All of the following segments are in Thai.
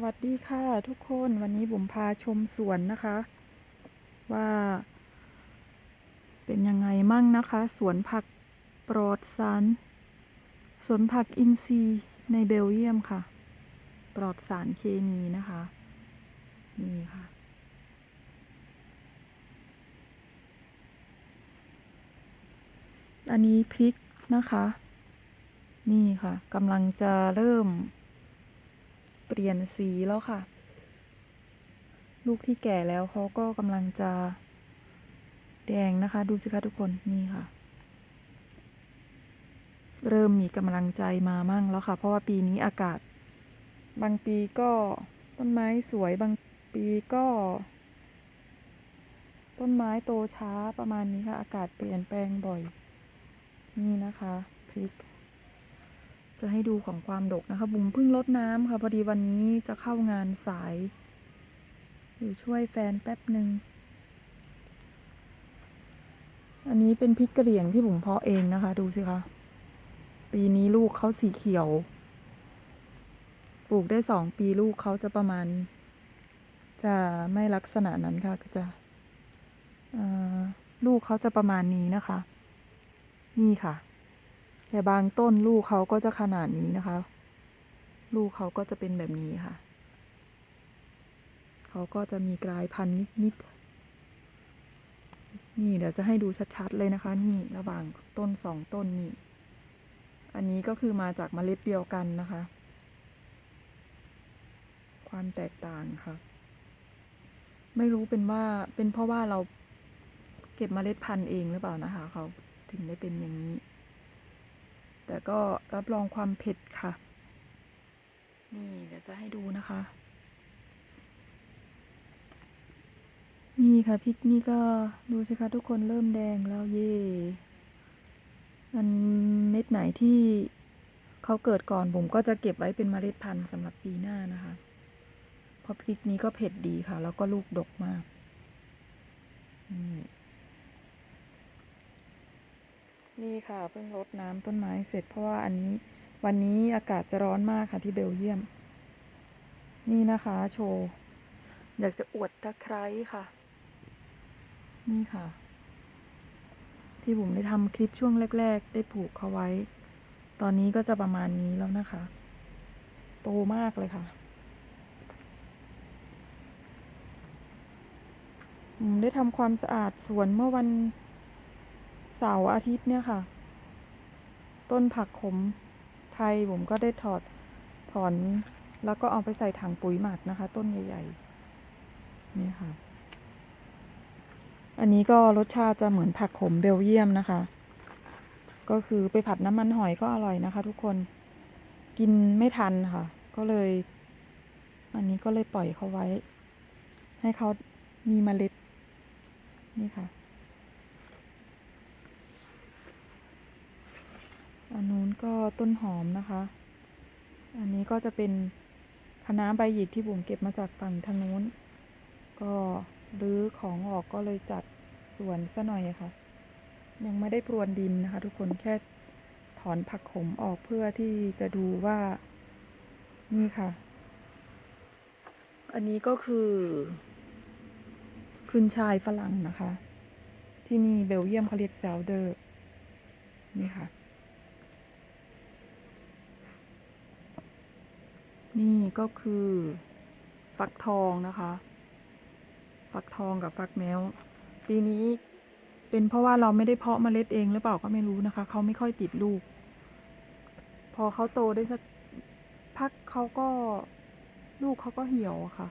วัสดีค่ะทุกคนวันนี้บุ๋มพาชมสวนนะคะ ว่า เป็นยังไงมั่งนะคะ สวนผักปลอดสารสวนผักอินทรีย์ในเบลเยียมค่ะ ปลอดสารเคมีนะคะนี่ค่ะ อันนี้พริกนะคะ นี่ค่ะกำลังจะเริ่ม เปลี่ยนสีแล้วค่ะ ลูกที่แก่แล้วเขาก็กำลังจะแดงนะคะ ดูสิคะทุกคนนี่ค่ะ เริ่มมีกำลังใจมามั่งแล้วค่ะ เพราะว่าปีนี้อากาศ บางปีก็ต้นไม้สวยบางปีก็ ต้นไม้โตช้าประมาณนี้ค่ะ อากาศเปลี่ยนแปลงบ่อย นี่นะคะพริก จะให้ดูของความดกนะคะ บุ๋มเพิ่งลดน้ำค่ะ พอดีวันนี้จะเข้างานสาย อยู่ช่วยแฟนแป๊บหนึ่ง อันนี้เป็นพริกกระเหรี่ยงที่บุ๋มเพาะเองนะคะ ดูสิคะ ปีนี้ลูกเขาสีเขียว ปลูกได้สองปีลูกเขาจะประมาณ จะไม่ลักษณะนั้นค่ะก็จะลูกเขาจะประมาณนี้นะคะ นี่ค่ะ แต่บางต้นลูกเขาก็จะขนาดนี้นะคะ ลูกเขาก็จะเป็นแบบนี้ค่ะ เขาก็จะมีกลายพันธุ์นิดๆ นี่เดี๋ยวจะให้ดูชัดๆเลยนะคะ นี่ระหว่างต้นสองต้นนี่ อันนี้ก็คือมาจากเมล็ดเดียวกันนะคะ ความแตกต่างค่ะ ไม่รู้เป็นว่าเป็นเพราะว่าเราเก็บเมล็ดพันธุ์เองหรือเปล่านะคะ เขาถึงได้เป็นอย่างนี้ แต่ก็รับรองความเผ็ดค่ะ นี่เดี๋ยวจะให้ดูนะคะ นี่ค่ะพริกนี่ก็ดูสิคะทุกคนเริ่มแดงแล้วเย่มันเม็ดไหนที่เขาเกิดก่อนผมก็จะเก็บไว้เป็นเมล็ดพันธุ์สำหรับปีหน้านะคะ เพราะพริกนี้ก็เผ็ดดีค่ะ แล้วก็ลูกดกมาก อืม นี่ค่ะเพิ่งรดน้ำต้นไม้เสร็จเพราะว่าอันนี้วันนี้อากาศจะร้อนมากค่ะที่เบลเยียม นี่นะคะโชว์อยากจะอวดตะไคร้ค่ะ นี่ค่ะ ที่ผมได้ทำคลิปช่วงแรก ๆ ได้ปลูกเขาไว้ ตอนนี้ก็จะประมาณนี้แล้วนะคะ โตมากเลยค่ะผมได้ทำความสะอาดสวนเมื่อวัน เสาร์อาทิตย์เนี่ยค่ะ ต้นผักขมไทยผมก็ได้ถอดถอนแล้วก็เอาไปใส่ถังปุ๋ยหมักนะคะ ต้นใหญ่ๆนี่ค่ะ อันนี้ก็รสชาติจะเหมือนผักขมเบลเยียมนะคะ ก็คือไปผัดน้ำมันหอยก็อร่อยนะคะ ทุกคนกินไม่ทันค่ะ ก็เลย อันนี้ก็เลยปล่อยเขาไว้ ให้เขามีเมล็ดนี่ค่ะ อันนู้นก็ต้นหอมนะคะ อันนี้ก็จะเป็นคะน้าใบหยิกที่บุ๋มเก็บมาจากฝั่งทางนู้น ก็รื้อของออกก็เลยจัดสวนซะหน่อยะค่ะ ยังไม่ได้พรวนดินนะคะ ทุกคนแค่ถอนผักขมออกเพื่อที่จะดูว่านี่ค่ะ อันนี้ก็คือขึ้นชายฝรั่งนะคะ ที่นี่เบลเยียมเขาเรียกแซลเดอร์ นี่ค่ะ นี่ก็คือฟักทองนะคะ ฟักทองกับฟักแมวปีนี้เป็นเพราะว่าเราไม่ได้เพาะเมล็ดเองหรือเปล่าก็ไม่รู้นะคะ เขาไม่ค่อยติดลูก พอเขาโตได้สักพักเขาก็ลูกเขาก็เหี่ยวะค่ะ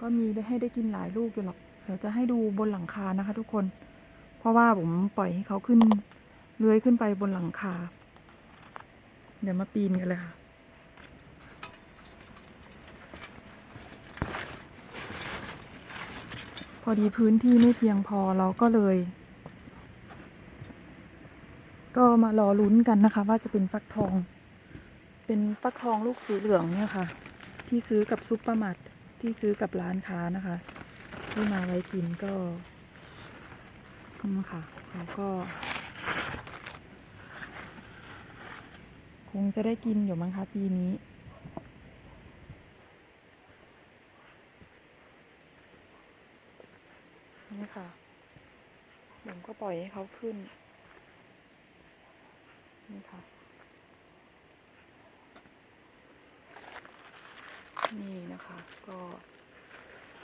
ก็มีได้ให้ได้กินหลายลูกอยู่หรอกเดี๋ยวจะให้ดูบนหลังคานะคะ ทุกคน เพราะว่าผมปล่อยให้เขาขึ้นเลื้อยขึ้นไปบนหลังคา เดี๋ยวมาปีนกันเลยค่ะ พ อดีพื้นที่ไม่เพียงพอเราก็เลย ก็มารอลุ้นกันนะคะ ว่าจะเป็นฟักทอง เป็นฟักทองลูกสีเหลืองเนี่ยค่ะ ที่ซื้อกับซุปเปอร์มาร์ทที่ซื้อกับร้านค้านะคะ ที่มาไว้กินก็นี่ค่ะเขาก็ คงจะได้กินอยู่มั้งคะปีนี้ ค่ะ ผมก็ปล่อยให้เขาขึ้น นี่ค่ะ นี่นะคะ ก็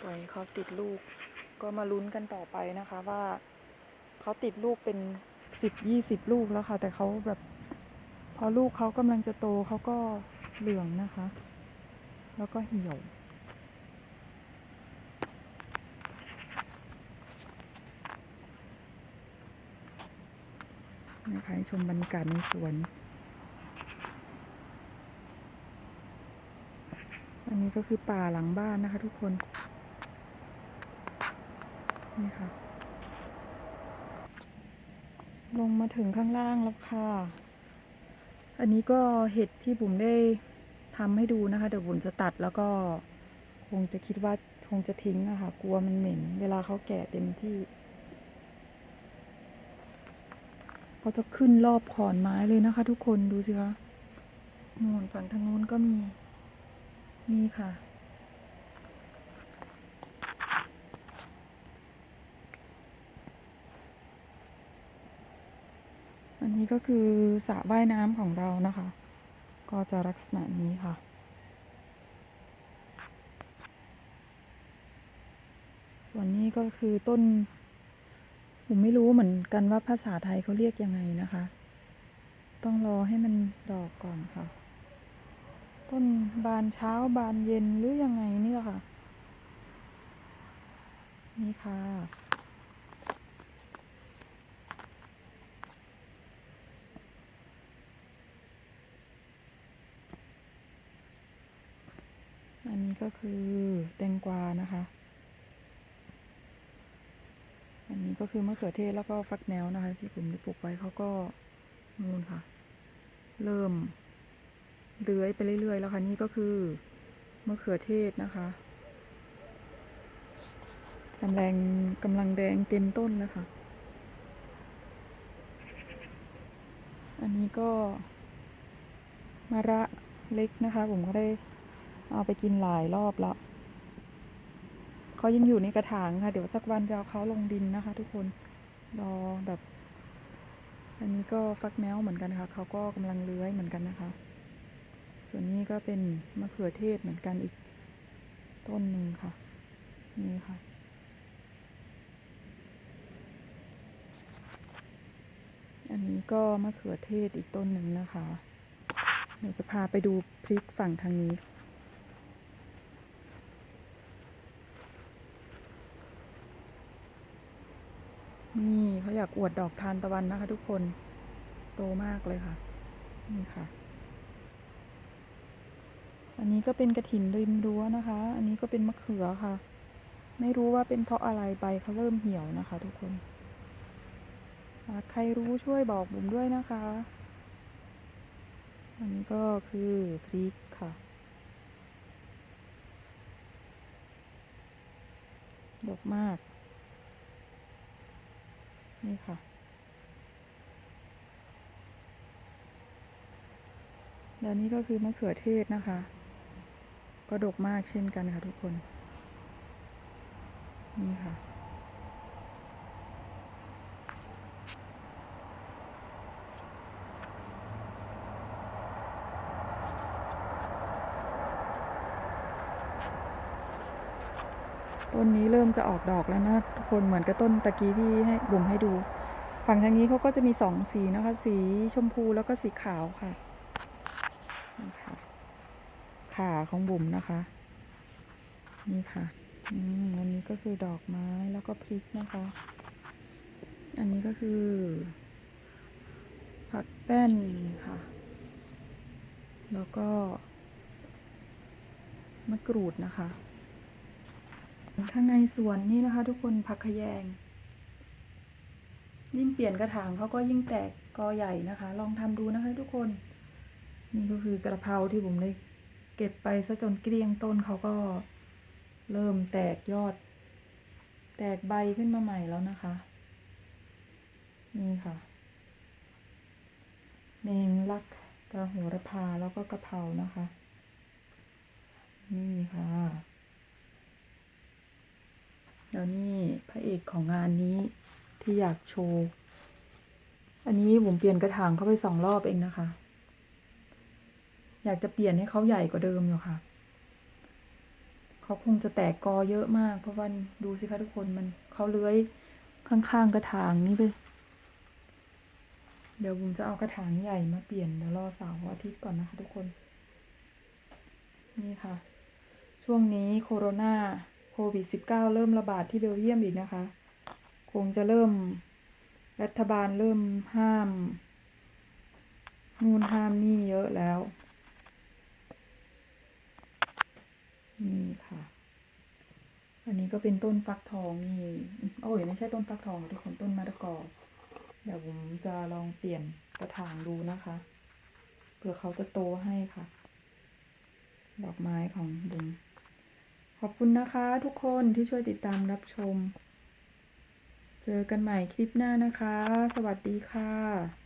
ปล่อยให้เขาติดลูก ก็มาลุ้นกันต่อไปนะคะว่าเขาติดลูกเป็นสิบยี่สิบลูกแล้วค่ะ แต่เขาแบบ พอลูกเขากำลังจะโตเขาก็เหลืองนะคะ แล้วก็เหี่ยว นะคะให้ชมบรรยากาศในสวนอันนี้ก็คือป่าหลังบ้านนะคะทุกคน นี่ค่ะ ลงมาถึงข้างล่างแล้วค่ะ อันนี้ก็เห็ดที่บุ๋มได้ทำให้ดูนะคะ เดี๋ยวบุ๋มจะตัดแล้วก็คงจะคิดว่าคงจะทิ้งอะค่ะกลัวมันเหม็น เวลาเขาแก่เต็มที่ เขาจะขึ้นรอบขอนไม้เลยนะคะ ทุกคนดูสิคะนู่นฝั่งทางนู้นก็มี นี่ค่ะ อันนี้ก็คือสระว่ายน้ำของเรานะคะ ก็จะลักษณะนี้ค่ะส่วนนี้ก็คือต้น ผมไม่รู้เหมือนกันว่าภาษาไทยเขาเรียกยังไงนะคะ ต้องรอให้มันดอกก่อนค่ะ ต้นบานเช้าบานเย็นหรือยังไงนี่แหละค่ะ นี่ค่ะ อันนี้ก็คือแตงกวานะคะ อันนี้ ก็คือมะเขือเทศแล้วก็ฟักแนวนะคะ ที่ผมได้ปลูกไว้เขาก็นู่นค่ะ เริ่มเลื้อยไปเรื่อยๆ แล้วค่ะนี่ก็คือมะเขือเทศนะคะกำลังกำลังแดงเต็มต้นแล้วค่ะ อันนี้ก็มะระเล็กนะคะ ผมก็ได้เอาไปกินหลายรอบแล้ว เขายังอยู่ในกระถางค่ะ เดี๋ยวสักวันจะเอาเขาลงดินนะคะ ทุกคนรอแบบ อันนี้ก็ฟักแมวเหมือนกันค่ะ เขาก็กำลังเลื้อยเหมือนกันนะคะ ส่วนนี้ก็เป็นมะเขือเทศเหมือนกันอีกต้นหนึ่งค่ะ นี่ค่ะอันนี้ก็มะเขือเทศอีกต้นหนึ่งนะคะ เดี๋ยวจะพาไปดูพริกฝั่งทางนี้ นี่เขาอยากอวดดอกทานตะวันนะคะ ทุกคน โตมากเลยค่ะ นี่ค่ะ อันนี้ก็เป็นกระถินริมรั้วนะคะ อันนี้ก็เป็นมะเขือค่ะ ไม่รู้ว่าเป็นเพราะอะไรใบเขาเริ่มเหี่ยวนะคะ ทุกคนใครรู้ช่วยบอกบุ๋มด้วยนะคะ อันนี้ก็คือพริกค่ะดกมาก นี่ค่ะ แล้วนี่ก็คือมะเขือเทศนะคะ ก็ดกมากเช่นกันค่ะทุกคน นี่ค่ะ นนี้เริ่มจะออกดอกแล้วนะทุกคนเหมือนกับต้นตะกี้ที่ให้บุ๋มให้ดู ฝั่งทางนี้เขาก็จะมีสองสีนะคะ สีชมพูแล้วก็สีขาวค่ะนี่ค่ะขาของบุ๋มนะคะ นี่ค่ะอืมอันนี้ก็คือดอกไม้แล้วก็พริกนะคะ อันนี้ก็คือ ผักแป้นค่ะ แล้วก็มะกรูดนะคะ ข้างในสวนนี่นะคะ ทุกคนผักขยง ยิ่งเปลี่ยนกระถางเขาก็ยิ่งแตกกอใหญ่นะคะ ลองทำดูนะคะ ทุกคน นี่ก็คือกระเพราที่ผมได้เก็บไปซะจนเกลี้ยงต้นเขาก็เริ่มแตกยอด แตกใบขึ้นมาใหม่แล้วนะคะ นี่ค่ะแมงลักกระโหระพาแล้วก็กระเพรานะคะ นี่ค่ะ เดี๋ยวนี้พระเอกของงานนี้ที่อยากโชว์ อันนี้ผมเปลี่ยนกระถางเข้าไปสองรอบเองนะคะ อยากจะเปลี่ยนให้เขาใหญ่กว่าเดิมอยู่ค่ะ เขาคงจะแตกกอเยอะมาก เพราะว่าดูสิคะทุกคนมันเขาเลื้อยข้างๆกระถางนี่ไป เดี๋ยวผมจะเอากระถางใหญ่มาเปลี่ยนเดี๋ยวรอเสาร์อาทิตย์ก่อนนะคะทุกคน นี่ค่ะ ช่วงนี้โคโรนา โควิด -19 เริ่มระบาดที่เบลเยียมอีกนะคะ คงจะเริ่มรัฐบาลเริ่มห้าม นู่นห้ามนี่เยอะแล้ว นี่ค่ะ อันนี้ก็เป็นต้นฟักทองนี่ โอ้ยไม่ใช่ต้นฟักทองทุกคนต้นมะละกอ เดี๋ยวผมจะลองเปลี่ยนกระถางดูนะคะเผื่อเขาจะโตให้ค่ะ ดอกไม้ของบุม ขอบคุณนะคะทุกคนที่ช่วยติดตามรับชม เจอกันใหม่คลิปหน้านะคะ สวัสดีค่ะ